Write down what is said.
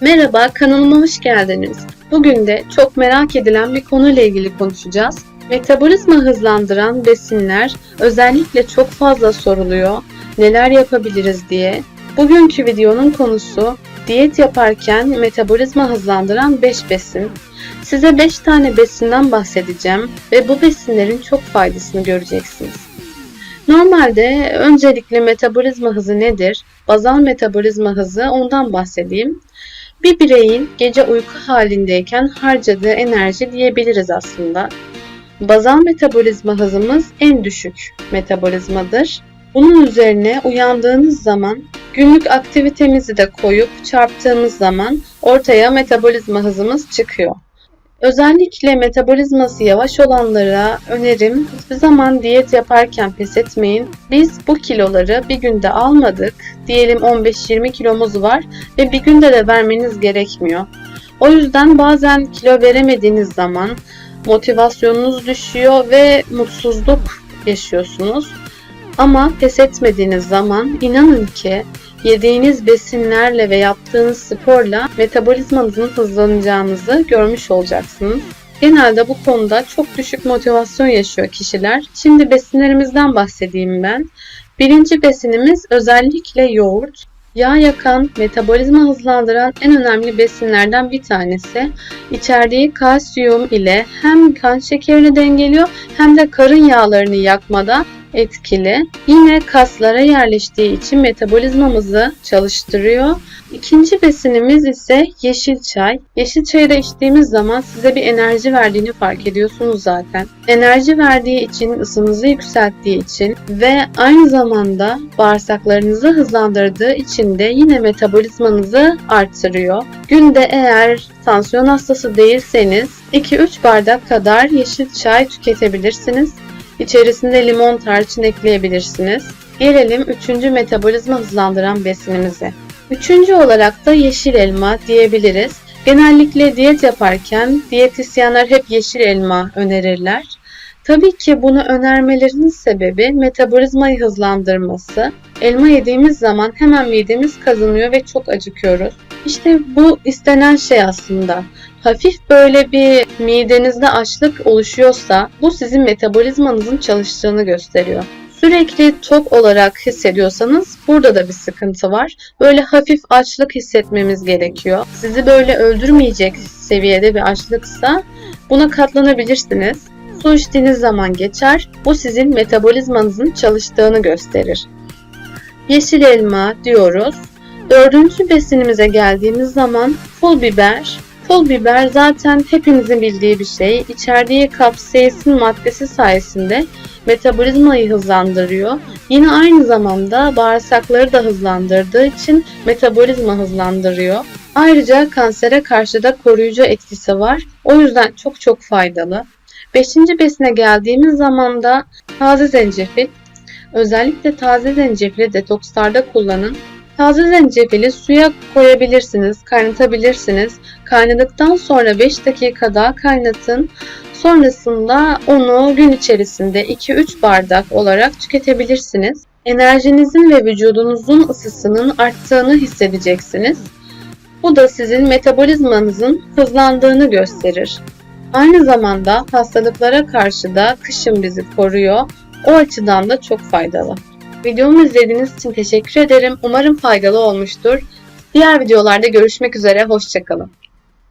Merhaba, kanalıma hoş geldiniz. Bugün de çok merak edilen bir konuyla ilgili konuşacağız. Metabolizma hızlandıran besinler özellikle çok fazla soruluyor. Neler yapabiliriz diye. Bugünkü videonun konusu diyet yaparken metabolizma hızlandıran 5 besin. Size 5 tane besinden bahsedeceğim ve bu besinlerin çok faydasını göreceksiniz. Normalde öncelikle metabolizma hızı nedir? Bazal metabolizma hızı ondan bahsedeyim. Bir bireyin gece uyku halindeyken harcadığı enerji diyebiliriz aslında. Bazal metabolizma hızımız en düşük metabolizmadır. Bunun üzerine uyandığınız zaman günlük aktivitemizi de koyup çarptığımız zaman ortaya metabolizma hızımız çıkıyor. Özellikle metabolizması yavaş olanlara önerim hiçbir zaman diyet yaparken pes etmeyin. Biz bu kiloları bir günde almadık. Diyelim 15-20 kilomuz var ve bir günde de vermeniz gerekmiyor. O yüzden bazen kilo veremediğiniz zaman motivasyonunuz düşüyor ve mutsuzluk yaşıyorsunuz. Ama pes etmediğiniz zaman inanın ki yediğiniz besinlerle ve yaptığınız sporla metabolizmanızın hızlanacağınızı görmüş olacaksınız. Genelde bu konuda çok düşük motivasyon yaşıyor kişiler. Şimdi besinlerimizden bahsedeyim ben. Birinci besinimiz özellikle yoğurt. Yağ yakan, metabolizma hızlandıran en önemli besinlerden bir tanesi. İçerdiği kalsiyum ile hem kan şekerini dengeliyor hem de karın yağlarını yakmada etkili. Yine kaslara yerleştiği için metabolizmamızı çalıştırıyor. İkinci besinimiz ise yeşil çay. Yeşil çayı da içtiğimiz zaman size bir enerji verdiğini fark ediyorsunuz zaten. Enerji verdiği için, ısınızı yükselttiği için ve aynı zamanda bağırsaklarınızı hızlandırdığı için de yine metabolizmanızı artırıyor. Günde eğer tansiyon hastası değilseniz 2-3 bardak kadar yeşil çay tüketebilirsiniz. İçerisinde limon tarçın ekleyebilirsiniz. Gelelim üçüncü metabolizma hızlandıran besinimize. Üçüncü olarak da yeşil elma diyebiliriz. Genellikle diyet yaparken diyetisyenler hep yeşil elma önerirler. Tabii ki bunu önermelerinin sebebi metabolizmayı hızlandırması. Elma yediğimiz zaman hemen midemiz kazınıyor ve çok acıkıyoruz. İşte bu istenen şey aslında. Hafif böyle bir midenizde açlık oluşuyorsa bu sizin metabolizmanızın çalıştığını gösteriyor. Sürekli tok olarak hissediyorsanız burada da bir sıkıntı var. Böyle hafif açlık hissetmemiz gerekiyor. Sizi böyle öldürmeyecek seviyede bir açlıksa buna katlanabilirsiniz. Su içtiğiniz zaman geçer. Bu sizin metabolizmanızın çalıştığını gösterir. Yeşil elma diyoruz. Dördüncü besinimize geldiğimiz zaman pul biber. Pul biber zaten hepimizin bildiği bir şey. İçerdiği kapsaisin maddesi sayesinde metabolizmayı hızlandırıyor. Yine aynı zamanda bağırsakları da hızlandırdığı için metabolizma hızlandırıyor. Ayrıca kansere karşı da koruyucu etkisi var. O yüzden çok çok faydalı. Beşinci besine geldiğimiz zaman da taze zencefil. Özellikle taze zencefili detokslarda kullanın. Taze zencefili suya koyabilirsiniz, kaynatabilirsiniz. Kaynadıktan sonra 5 dakika daha kaynatın. Sonrasında onu gün içerisinde 2-3 bardak olarak tüketebilirsiniz. Enerjinizin ve vücudunuzun ısısının arttığını hissedeceksiniz. Bu da sizin metabolizmanızın hızlandığını gösterir. Aynı zamanda hastalıklara karşı da kışın bizi koruyor. O açıdan da çok faydalı. Videomu izlediğiniz için teşekkür ederim. Umarım faydalı olmuştur. Diğer videolarda görüşmek üzere. Hoşçakalın.